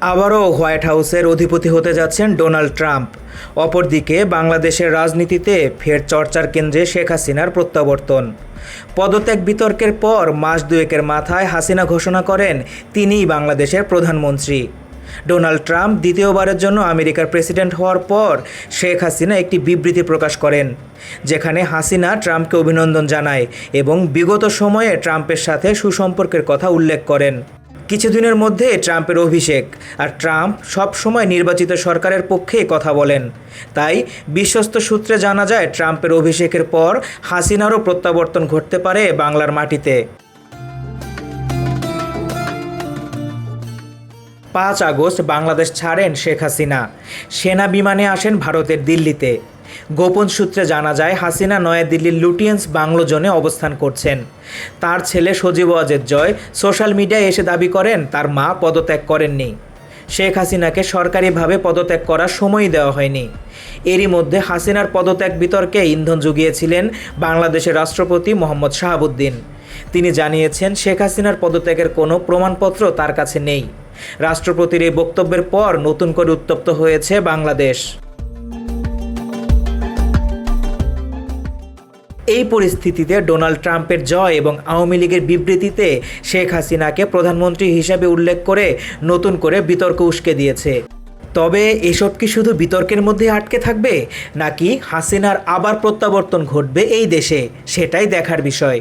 আবারও হোয়াইট হাউসের অধিপতি হতে যাচ্ছেন ডোনাল্ড ট্রাম্প। অপরদিকে বাংলাদেশের রাজনীতিতে ফের চর্চার কেন্দ্রে শেখ হাসিনার প্রত্যাবর্তন। পদত্যাগ বিতর্কের পর মাস দুয়েকের মাথায় হাসিনা ঘোষণা করেন তিনিই বাংলাদেশের প্রধানমন্ত্রী। ডোনাল্ড ট্রাম্প দ্বিতীয়বারের জন্য আমেরিকার প্রেসিডেন্ট হওয়ার পর শেখ হাসিনা একটি বিবৃতি প্রকাশ করেন, যেখানে হাসিনা ট্রাম্পকে অভিনন্দন জানায় এবং বিগত সময়ে ট্রাম্পের সাথে সুসম্পর্কের কথা উল্লেখ করেন। কিছুদিনের মধ্যে ট্রাম্পের অভিষেক। আর ট্রাম্প সব সময় নির্বাচিত সরকারের পক্ষেই কথা বলেন। তাই বিশ্বস্ত সূত্রে জানা যায়, ট্রাম্পের অভিষেকের পর হাসিনারও প্রত্যাবর্তন ঘটতে পারে বাংলার মাটিতে। পাঁচ আগস্ট বাংলাদেশ ছাড়েন শেখ হাসিনা। সেনা বিমানে আসেন ভারতের দিল্লিতে। গোপন সূত্রে জানা যায়, হাসিনা নয়াদিল্লির লুটিয়েন্স বাংলো জোনে অবস্থান করছেন। তার ছেলে সজীব ওয়াজেদ জয় সোশ্যাল মিডিয়ায় এসে দাবি করেন, তার মা পদত্যাগ করেননি। শেখ হাসিনাকে সরকারিভাবে পদত্যাগ করার সময় দেওয়া হয়নি। এরই মধ্যে হাসিনার পদত্যাগ বিতর্কে ইন্ধন জুগিয়েছিলেন বাংলাদেশের রাষ্ট্রপতি মোহাম্মদ শাহাবুদ্দিন। তিনি জানিয়েছেন, শেখ হাসিনার পদত্যাগের কোনো প্রমাণপত্র তার কাছে নেই। রাষ্ট্রপতির এই বক্তব্যের পর নতুন করে উত্তপ্ত হয়েছে বাংলাদেশ। এই পরিস্থিতিতে ডোনাল্ড ট্রাম্পের জয় এবং আওয়ামী লীগের বিবৃতিতে শেখ হাসিনাকে প্রধানমন্ত্রী হিসাবে উল্লেখ করে নতুন করে বিতর্ক উস্কে দিয়েছে। তবে এসব কি শুধু বিতর্কের মধ্যে আটকে থাকবে? নাকি হাসিনার আবার প্রত্যাবর্তন ঘটবে এই দেশে? সেটাই দেখার বিষয়।